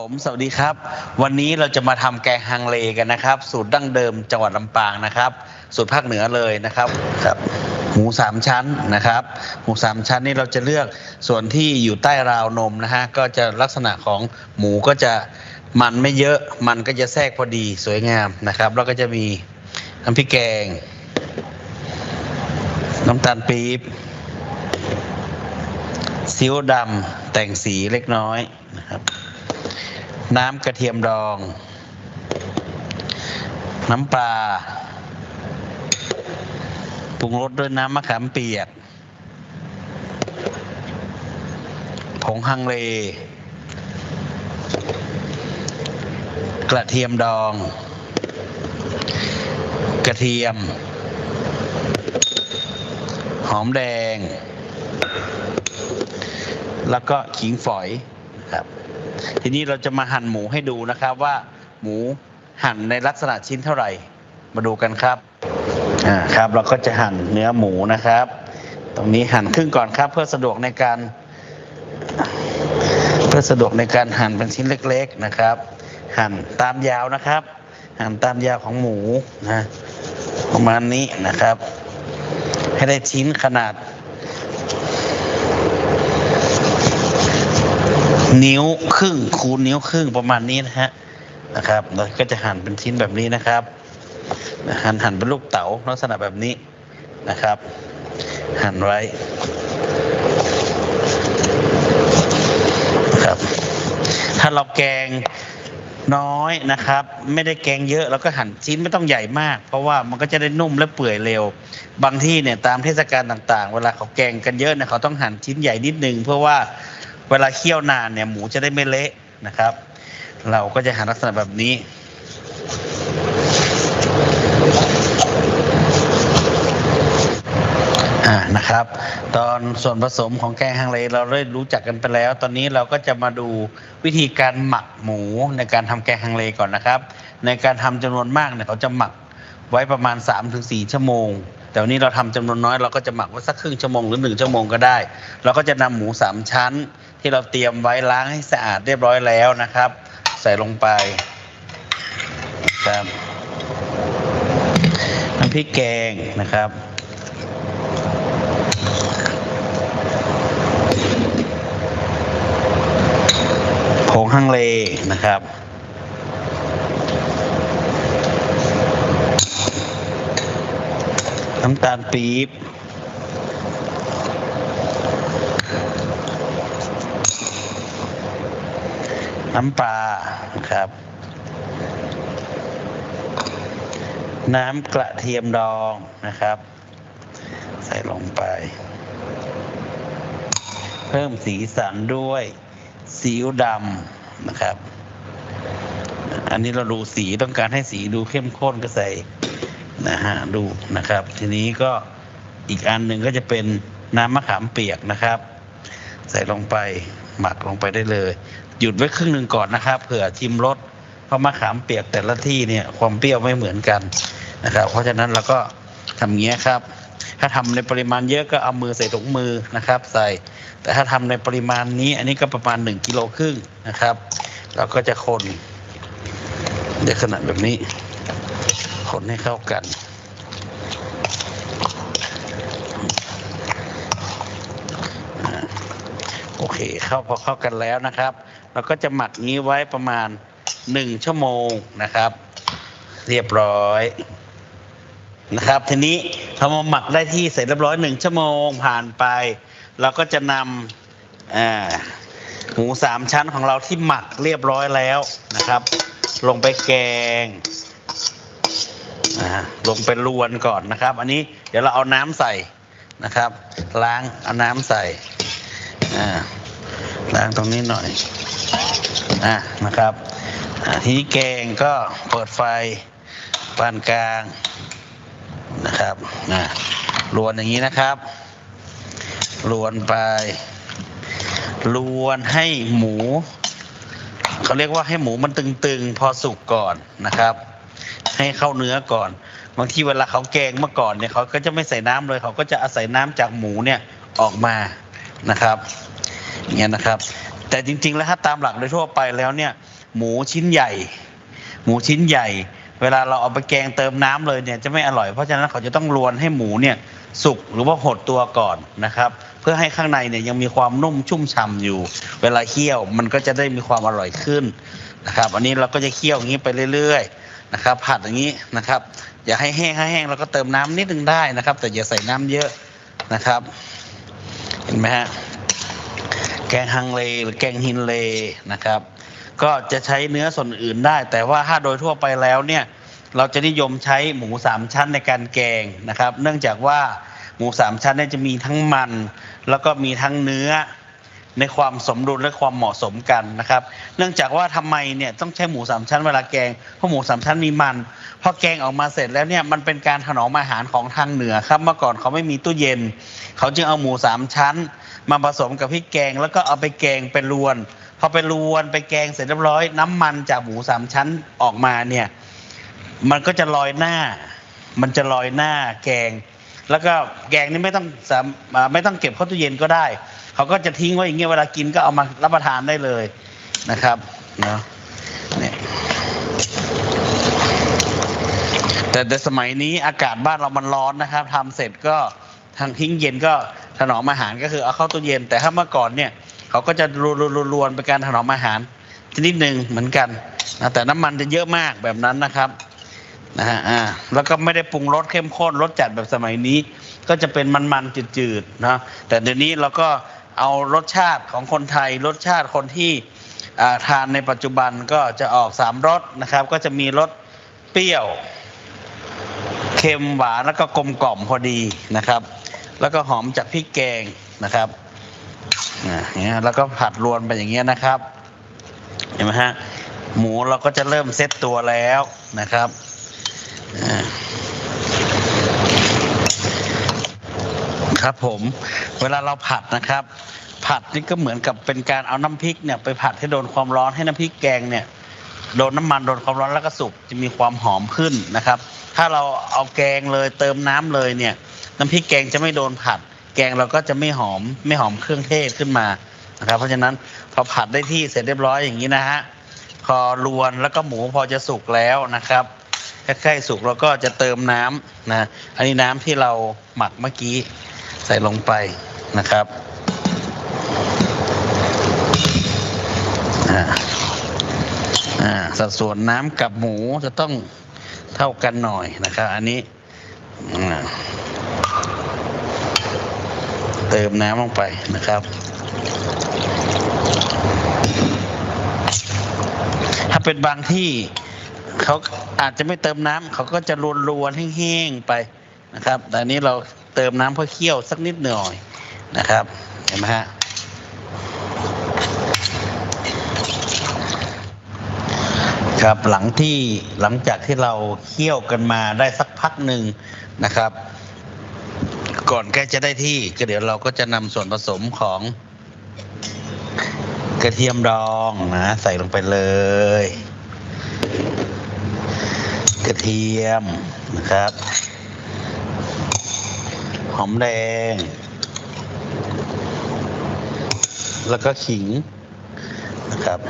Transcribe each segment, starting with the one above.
ผม สวัสดีครับ วันนี้เราจะมาทำแกงฮังเลกันนะครับ สูตรดั้งเดิมจังหวัดลำปางนะครับ สูตรภาคเหนือเลยนะครับครับ หมูสามชั้นนะครับ หมูสามชั้นนี่เราจะเลือกส่วนที่อยู่ใต้ราวนมนะฮะก็จะลักษณะของหมูก็จะมันไม่เยอะมันก็จะแทรกพอดีสวยงามนะครับแล้วก็จะมีน้ำพริกแกง น้ำตาลปี๊บซีอิ๊วดำแต่งสีเล็กน้อยนะครับ น้ำกระเทียมดอง น้ำปลาปรุงรสด้วยน้ำมะขามเปียก ผงฮังเล กระเทียมดอง กระเทียม หอมแดง แล้วก็ขิงฝอยครับ ทีนี้เราจะมาหั่นหมูให้ดูนะครับว่าหมูหั่นในลักษณะชิ้นเท่าไหร่ มาดูกันครับอ่าครับ เราก็จะหั่นเนื้อหมูนะครับ ตรงนี้หั่นครึ่งก่อนครับ เพื่อสะดวกในการ เพื่อสะดวกในการหั่นเป็นชิ้นเล็ก ๆนะครับ หั่นตามยาวนะครับ หั่นตามยาวของหมูนะประมาณนี้นะครับ ให้ได้ชิ้นขนาด นิ้วครึ่งคูณนิ้วครึ่งประมาณนี้นะฮะนะครับเราก็จะหั่นเป็นชิ้นแบบนี้นะครับหั่นหั่นเป็นลูกเต๋าลักษณะแบบนี้นะครับ หั่นไว้ครับ ถ้าเราแกงน้อยนะครับ ไม่ได้แกงเยอะเราก็หั่นชิ้นไม่ต้องใหญ่มาก เพราะว่ามันก็จะได้นุ่มและเปื่อยเร็ว บางที่เนี่ยตามเทศกาลต่างๆ เวลาเขาแกงกันเยอะเนี่ยเขาต้องหั่นชิ้นใหญ่นิดนึงเพื่อว่า เวลาเคี่ยวนานเนี่ยหมูจะได้ไม่เละนะครับ เราก็จะหั่นลักษณะแบบนี้ อ่านะครับ ตอนส่วนผสมของแกงฮังเลเราได้รู้จักกันไปแล้ว ตอนนี้เราก็จะมาดูวิธีการหมักหมูในการทำแกงฮังเลก่อนนะครับ ในการทำจำนวนมากเนี่ยเขาจะหมักไว้ประมาณ 3-4 ชั่วโมง แต่วันนี้เราทำจำนวนน้อยเราก็จะหมักไว้สักครึ่งชั่วโมงหรือหนึ่งชั่วโมงก็ได้ เราก็จะนำหมูสามชั้น ที่เราเตรียมไว้ล้างให้สะอาดเรียบร้อยแล้วนะครับ ใส่ลงไปครับน้ำพริกแกงนะครับผงฮังเลนะครับ น้ำตาลปี๊บน้ำปลานะครับ น้ำกระเทียมดองนะครับ ใส่ลงไป เพิ่มสีสันด้วยซีอิ๊วดำนะครับ อันนี้เราดูสีต้องการให้สีดูเข้มข้นก็ใส่ นะฮะดูนะครับ ทีนี้ก็อีกอันหนึ่งก็จะเป็นน้ำมะขามเปียกนะครับ ใส่ลงไปหมักลงไปได้เลย หยุดไว้ครึ่งหนึ่งก่อนนะครับเผื่อชิมรสเพราะมะขามเปียกแต่ละที่เนี่ยความเปรี้ยวไม่เหมือนกันนะครับ เพราะฉะนั้นเราก็ทำเงี้ยครับ ถ้าทำในปริมาณเยอะก็เอามือใส่ถุงมือนะครับ ใส่ แต่ถ้าทำในปริมาณนี้ อันนี้ก็ประมาณ1กิโลครึ่งนะครับเราก็จะคนในขนาดแบบนี้ คนให้เข้ากัน โอเค เข้าพอเข้ากันแล้วนะครับ เราก็จะหมักนี้ไว้ประมาณ1ชั่วโมงนะครับ เรียบร้อยนะครับ ทีนี้พอมาหมักได้ที่เสร็จเรียบร้อยหนึ่งชั่วโมงผ่านไป เราก็จะนำหมูสามชั้นของเราที่หมักเรียบร้อยแล้วนะครับ ลงไปแกง อ่าลงไปลวนก่อนนะครับ อันนี้เดี๋ยวเราเอาน้ำใส่นะครับ ล้างเอาน้ำใส่อ่าล้างตรงนี้หน่อยอ่านะครับทีนี้แกงก็เปิดไฟปานกลางนะครับอ่าลวนอย่างนี้นะครับลวนไปลวนให้หมูเขาเรียกว่าให้หมูมันตึงๆ พอสุกก่อนนะครับ ให้เข้าเนื้อก่อน บางทีเวลาเขาแกงเมื่อก่อนเนี่ยเขาก็จะไม่ใส่น้ำเลย เขาก็จะอาศัยน้ำจากหมูเนี่ยออกมานะครับเงี้ยนะครับ แต่จริง ๆ แล้วถ้าตามหลักโดยทั่วไปแล้วเนี่ย หมูชิ้นใหญ่ หมูชิ้นใหญ่ เวลาเราเอาไปแกงเติมน้ำเลยเนี่ยจะไม่อร่อยเพราะฉะนั้นเขาจะต้องรวนให้หมูเนี่ยสุกหรือว่าหดตัวก่อนนะครับ เพื่อให้ข้างในเนี่ยยังมีความนุ่มชุ่มฉ่ำอยู่ เวลาเคี่ยวมันก็จะได้มีความอร่อยขึ้นนะครับ อันนี้เราก็จะเคี่ยวอย่างนี้ไปเรื่อยๆ นะครับ ผัดอย่างนี้นะครับ อย่าให้แห้งให้แห้งเราก็เติมน้ำนิดนึงได้นะครับ แต่อย่าใส่น้ำเยอะนะครับ เห็นไหมฮะแกงฮังเลหรือแกงฮินเลนะครับ ก็จะใช้เนื้อส่วนอื่นได้ แต่ว่าถ้าโดยทั่วไปแล้วเนี่ยเราจะนิยมใช้หมูสามชั้นในการแกงนะครับ เนื่องจากว่าหมูสามชั้นเนี่ยจะมีทั้งมัน แล้วก็มีทั้งเนื้อ ในความสมดุลและความเหมาะสมกันนะครับ เนื่องจากว่าทำไมเนี่ยต้องใช้หมูสามชั้นเวลาแกง เพราะหมูสามชั้นมีมัน พอแกงออกมาเสร็จแล้วเนี่ยมันเป็นการถนอมอาหารของทางเหนือครับ เมื่อก่อนเขาไม่มีตู้เย็น เขาจึงเอาหมูสามชั้น มาผสมกับพริกแกง แล้วก็เอาไปแกงเป็นรวน พอไปรวนไปแกงเสร็จเรียบร้อย น้ำมันจากหมูสามชั้นออกมาเนี่ยมันก็จะลอยหน้า มันจะลอยหน้าแกง แล้วก็แกงนี่ไม่ต้องสามอ่ไม่ต้องเก็บเข้าตู้เย็นก็ได้ เขาก็จะทิ้งไว้อย่างเงี้ยเวลากินก็เอามารับประทานได้เลยนะครับเนาะเนี่ยแต่แต่สมัยนี้อากาศบ้านเรามันร้อนนะครับทำเสร็จก็ทางทิ้งเย็นก็ถนอมอาหารก็คือเอาเข้าตู้เย็น แต่ถ้าเมื่อก่อนเนี่ยเขาก็จะรวนๆๆเป็นการถนอมอาหารชนิดหนึ่งเหมือนกันนะแต่น้ำมันจะเยอะมากแบบนั้นนะครับ นะฮะอ่าแล้วก็ไม่ได้ปรุงรสเข้มข้นรสจัดแบบสมัยนี้ ก็จะเป็นมันๆจืดๆนะแต่เดี๋ยวนี้เราก็เอารสชาติของคนไทย รสชาติคนที่อ่าทานในปัจจุบันก็จะออกสามรสนะครับ ก็จะมีรสเปรี้ยวเค็มหวานแล้วก็กลมกล่อมพอดีนะครับ แล้วก็หอมจากพริกแกงนะครับอ่าอย่างเงี้ยแล้วก็ผัดรวนไปอย่างเงี้ยนะครับ เห็นไหมฮะหมูเราก็จะเริ่มเซ็ตตัวแล้วนะครับ ครับผม เวลาเราผัดนะครับ ผัดนี่ก็เหมือนกับเป็นการเอาน้ำพริกเนี่ยไปผัดให้โดนความร้อนให้น้ำพริกแกงเนี่ยโดนน้ำมันโดนความร้อนแล้วก็สุกจะมีความหอมขึ้นนะครับ ถ้าเราเอาแกงเลยเติมน้ำเลยเนี่ย น้ำพริกแกงจะไม่โดนผัด แกงเราก็จะไม่หอมไม่หอมเครื่องเทศขึ้นมานะครับ เพราะฉะนั้นพอผัดได้ที่เสร็จเรียบร้อยอย่างนี้นะฮะพอรวนแล้วก็หมูพอจะสุกแล้วนะครับ ใกล้ๆสุกเราก็จะเติมน้ำนะ อันนี้น้ำที่เราหมักเมื่อกี้ใส่ลงไปนะครับอ่าอ่าสัดส่วนน้ำกับหมูจะต้องเท่ากันหน่อยนะครับ อันนี้เติมน้ำลงไปนะครับ ถ้าเป็นบางที่ เขาอาจจะไม่เติมน้ำเขาก็จะรวนๆแห้งๆไปนะครับ แต่นนี้เราเติมน้ำเพื่อเคี่ยวสักนิดหน่อยนะครับ เห็นไหมฮะครับหลังที่หลังจากที่เราเคี่ยวกันมาได้สักพักหนึ่งนะครับ ก่อนใกล้จะได้ที่ก็เดี๋ยวเราก็จะนำส่วนผสมของกระเทียมดองนะ ใส่ลงไปเลย กระเทียมนะครับ หอมแดง แล้วก็ขิงนะครับ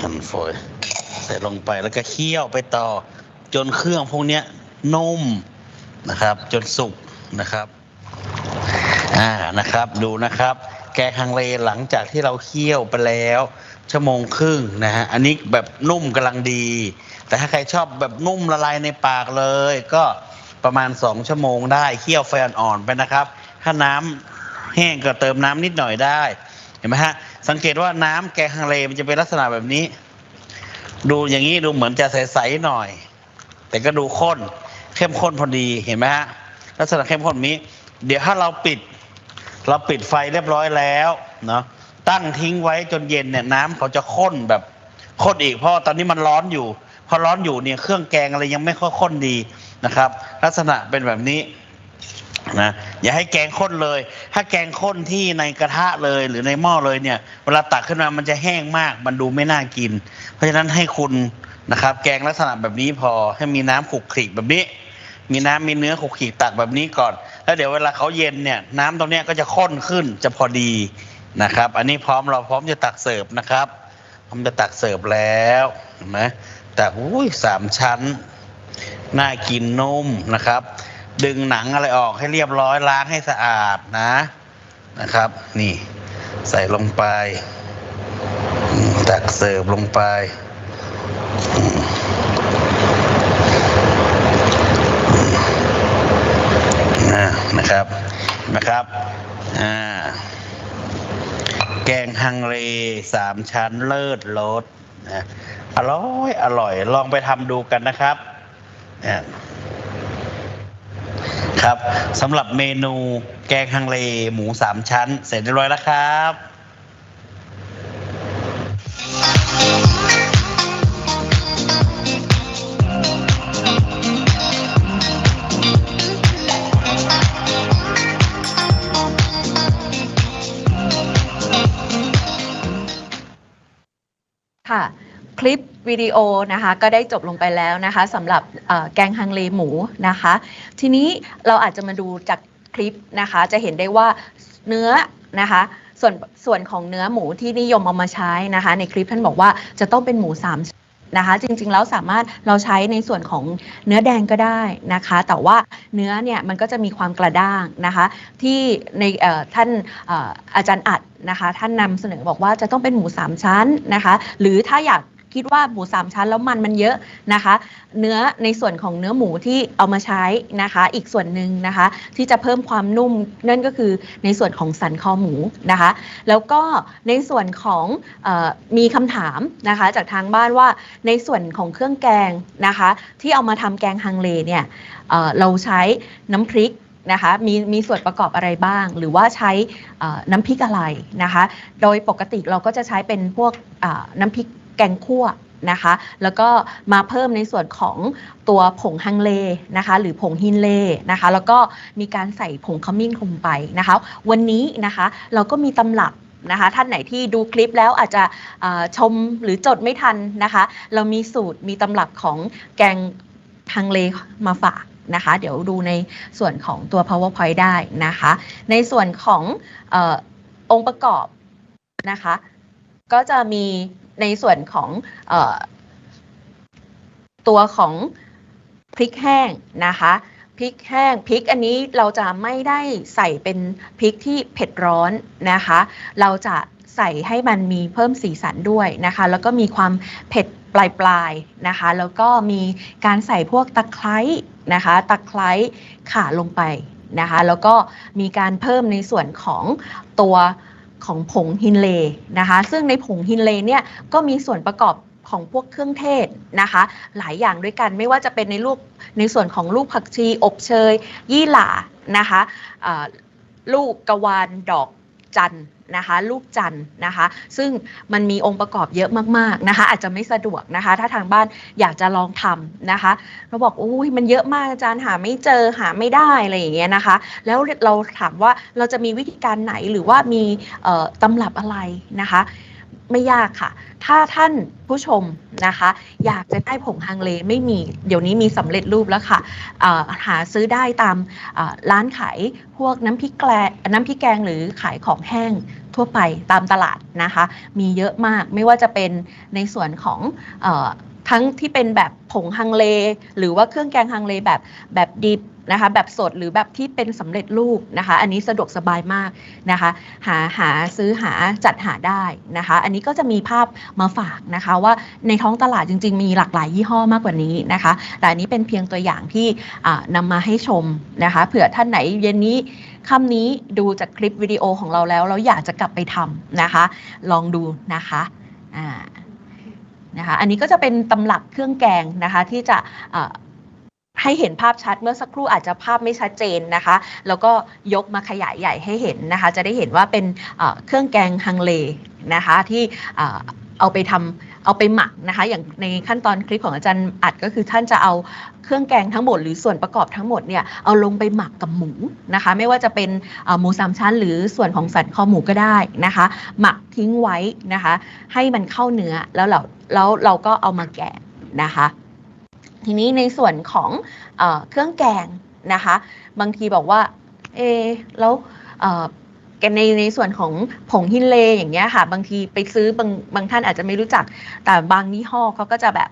หั่นฝอยใส่ลงไปแล้วก็เคี่ยวไปต่อจนเครื่องพวกนี้นุ่มนะครับ จนสุกนะครับอ่านะครับดูนะครับ แกงฮังเลหลังจากที่เราเคี่ยวไปแล้ว ชั่วโมงครึ่งนะฮะ อันนี้แบบนุ่มกำลังดี แต่ถ้าใครชอบแบบนุ่มละลายในปากเลย ก็ประมาณสองชั่วโมงได้ เคี่ยวไฟอ่อนๆไปนะครับ ถ้าน้ำแห้งก็เติมน้ำนิดหน่อยได้ เห็นไหมฮะ สังเกตว่าน้ำแกงฮังเลมันจะเป็นลักษณะแบบนี้ ดูอย่างนี้ดูเหมือนจะใสๆหน่อย แต่ก็ดูข้น เข้มข้นพอดี เห็นไหมฮะ ลักษณะเข้มข้นนี้ เดี๋ยวถ้าเราปิด เราปิดไฟเรียบร้อยแล้วเนาะ ตั้งทิ้งไว้จนเย็นเนี่ยน้ำเขาจะข้นแบบข้นอีกเพราะตอนนี้มันร้อนอยู่ พอร้อนอยู่เนี่ยเครื่องแกงอะไรยังไม่ค่อยข้นดีนะครับ ลักษณะเป็นแบบนี้นะอย่าให้แกงข้นเลย ถ้าแกงข้นที่ในกระทะเลยหรือในหม้อเลยเนี่ย เวลาตักขึ้นมามันจะแห้งมาก มันดูไม่น่ากิน เพราะฉะนั้นให้คุณนะครับ แกงลักษณะแบบนี้พอให้มีน้ำขลุกขลิกแบบนี้ มีน้ำมีเนื้อขลุกขลิกตักแบบนี้ก่อน แล้วเดี๋ยวเวลาเขาเย็นเนี่ย น้ำตรงเนี้ยก็จะข้นขึ้นจะพอดี นะครับ อันนี้พร้อมเราพร้อมจะตักเสิร์ฟนะครับผมจะตักเสิร์ฟแล้วเห็นไหมแต่อุ้ยสามชั้นน่ากินนุ่มนะครับ ดึงหนังอะไรออกให้เรียบร้อยล้างให้สะอาดนะนะครับ นี่ ใส่ลงไปตักเสิร์ฟลงไปอืมอ่านะครับนะครับอ่า แกงฮังเลสามชั้นเลิศรสนะอร่อยอร่อย ลองไปทำดูกันนะครับครับสำหรับเมนูแกงฮังเลหมูสามชั้น เสร็จเรียบร้อยแล้วครับ ลิปวิดีโอนะคะก็ได้จบลงไปแล้วนะคะสำหรับแกงฮังเลหมูนะคะ ทีนี้เราอาจจะมาดูจากคลิปนะคะ จะเห็นได้ว่าเนื้อนะคะส่วนส่วนของเนื้อหมูที่นิยมเอามาใช้นะคะ ในคลิปท่านบอกว่าจะต้องเป็นหมูสามชั้นนะคะ จริงๆแล้วสามารถเราใช้ในส่วนของเนื้อแดงก็ได้นะคะ แต่ว่าเนื้อเนี่ยมันก็จะมีความกระด้างนะคะ ที่ในท่านอออาจารย์อัดนะคะ ท่านนำเสนอบอกว่าจะต้องเป็นหมูสามชั้นนะคะ หรือถ้าอยาก คิดว่าหมูสามชั้นแล้วมันมันเยอะนะคะ เนื้อในส่วนของเนื้อหมูที่เอามาใช้นะคะ อีกส่วนหนึ่งนะคะ ที่จะเพิ่มความนุ่มนั่นก็คือในส่วนของสันคอหมูนะคะ แล้วก็ในส่วนของออมีคำถามนะคะ จากทางบ้านว่าในส่วนของเครื่องแกงนะคะ ที่เอามาทำแกงฮังเลเนี่ยเเราใช้น้ำพริกนะคะมีมีส่วนประกอบอะไรบ้าง หรือว่าใช้น้ำพริกอะไรนะคะ โดยปกติเราก็จะใช้เป็นพวกน้ำพริก แกงคั่วนะคะ แล้วก็มาเพิ่มในส่วนของตัวผงฮังเลนะคะ หรือผงฮินเลนะคะ แล้วก็มีการใส่ผงขมิ้นลงไปนะคะ วันนี้นะคะเราก็มีตำรับนะคะท่านไหนที่ดูคลิปแล้วอาจจะชมหรือจดไม่ทันนะคะ เรามีสูตรมีตำรับของแกงฮังเลมาฝากนะคะ เดี๋ยวดูในส่วนของตัว powerpoint ได้นะคะ ในส่วนของอองค์ประกอบนะคะ ก็จะมี ในส่วนของออตัวของพริกแห้งนะคะพริกแห้งพริกอันนี้เราจะไม่ได้ใส่เป็นพริกที่เผ็ดร้อนนะคะ เราจะใส่ให้มันมีเพิ่มสีสันด้วยนะคะ แล้วก็มีความเผ็ดปลายๆนะคะ แล้วก็มีการใส่พวกตะไคร้นะคะ ตะไคร้ข่าลงไปนะคะ แล้วก็มีการเพิ่มในส่วนของตัว ของผงฮินเลนะคะ ซึ่งในผงฮินเลเนี่ยก็มีส่วนประกอบของพวกเครื่องเทศนะคะ หลายอย่างด้วยกันไม่ว่าจะเป็นในลูกในส่วนของลูกผักชี อบเชย ยี่หร่านะคะลูกกระวานดอก จันทร์นะคะลูกจันทร์นะคะ ซึ่งมันมีองค์ประกอบเยอะมากๆนะคะ อาจจะไม่สะดวกนะคะ ถ้าทางบ้านอยากจะลองทำนะคะ เราบอกอุ้ยมันเยอะมากอาจารย์หาไม่เจอหาไม่ได้อะไรอย่างเงี้ยนะคะ แล้วเราถามว่าเราจะมีวิธีการไหนหรือว่ามีตำรับอะไรนะคะ ไม่ยากค่ะ ถ้าท่านผู้ชมนะคะ อยากจะได้ผงฮังเลไม่มี เดี๋ยวนี้มีสำเร็จรูปแล้วค่ะหาซื้อได้ตามร้านขายพวกน้ำพริกแกงน้ำพริกแกงหรือขายของแห้งทั่วไปตามตลาดนะคะ มีเยอะมากไม่ว่าจะเป็นในส่วนของ ทั้งที่เป็นแบบผงฮังเล หรือว่าเครื่องแกงฮังเลแบบแบบดิบนะคะแบบสดหรือแบบที่เป็นสำเร็จรูปนะคะ อันนี้สะดวกสบายมากนะคะ หาหาซื้อหาจัดหาได้นะคะ อันนี้ก็จะมีภาพมาฝากนะคะ ว่าในท้องตลาดจริง ๆ มีหลากหลายยี่ห้อมากกว่านี้นะคะ แต่อันนี้เป็นเพียงตัวอย่างที่อ่านำมาให้ชมนะคะเผื่อท่านไหนเย็นนี้ค่ำนี้ดูจากคลิปวิดีโอของเราแล้ว แล้วอยากจะกลับไปทำนะคะ ลองดูนะคะอ่า นะคะอันนี้ก็จะเป็นตำรับเครื่องแกงนะคะที่จะให้เห็นภาพชัดเมื่อสักครู่อาจจะภาพไม่ชัดเจนนะคะ แล้วก็ยกมาขยายใหญ่ให้เห็นนะคะ จะได้เห็นว่าเป็นเครื่องแกงฮังเลนะคะที่เอาไปทำ เอาไปหมักนะคะ อย่างในขั้นตอนคลิปของอาจารย์อัดก็คือท่านจะเอาเครื่องแกงทั้งหมดหรือส่วนประกอบทั้งหมดเนี่ยเอาลงไปหมักกับหมูนะคะ ไม่ว่าจะเป็นหมูสามชั้น หรือส่วนของสันคอหมูก็ได้นะคะ หมักทิ้งไว้นะคะ ให้มันเข้าเนื้อแล้วเราแล้วเราก็เอามาแกะนะคะ ทีนี้ในส่วนของเอเครื่องแกงนะคะ บางทีบอกว่าเอะแล้ว กันในในส่วนของผงฮินเลอย่างเงี้ยค่ะ บางทีไปซื้อบางบางท่านอาจจะไม่รู้จัก แต่บางยี่ห้อเขาก็จะแบบ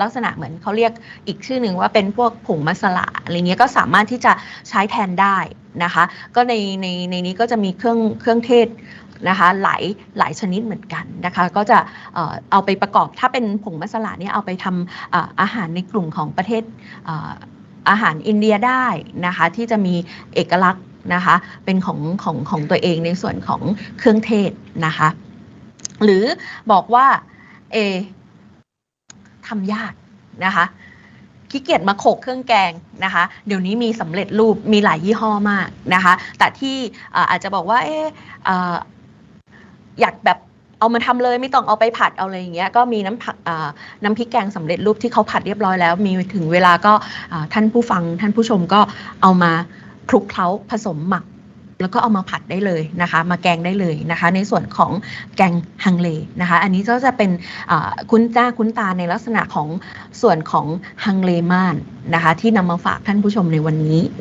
ลักษณะเหมือนเขาเรียกอีกชื่อหนึ่งว่าเป็นพวกผงมัสลาอะไรเงี้ยก็สามารถที่จะใช้แทนได้นะคะ ก็ในในในนี้ก็จะมีเครื่องเครื่องเทศนะคะหลายหลายชนิดเหมือนกันนะคะ ก็จะเอาไปประกอบถ้าเป็นผงมัสลาเนี่ยเอาไปทำออาหารในกลุ่มของประเทศเอ่ออาหารอินเดียได้นะคะ ที่จะมีเอกลักษณ์ นะคะ เป็นของของของตัวเองในส่วนของเครื่องเทศนะคะ หรือบอกว่าเอทำยากนะคะขี้เกียจมาโขกเครื่องแกงนะคะ เดี๋ยวนี้มีสำเร็จรูปมีหลายยี่ห้อมากนะคะ แต่ที่อาจจะบอกว่าเอออยากแบบเอามาทำเลยไม่ต้องเอาไปผัดเอาอะไรอย่างเงี้ยก็มีน้ำผักน้ำพริกแกงสำเร็จรูปที่เขาผัดเรียบร้อยแล้ว มีถึงเวลาก็ท่านผู้ฟังท่านผู้ชมก็เอามา คลุกเคล้าผสมหมัก แล้วก็เอามาผัดได้เลยนะคะ มาแกงได้เลยนะคะ ในส่วนของแกงฮังเลนะคะ อันนี้ก็จะเป็นคุ้นจ้าคุ้นตาในลักษณะของส่วนของฮังเลม่านนะคะ ที่นำมาฝากท่านผู้ชมในวันนี้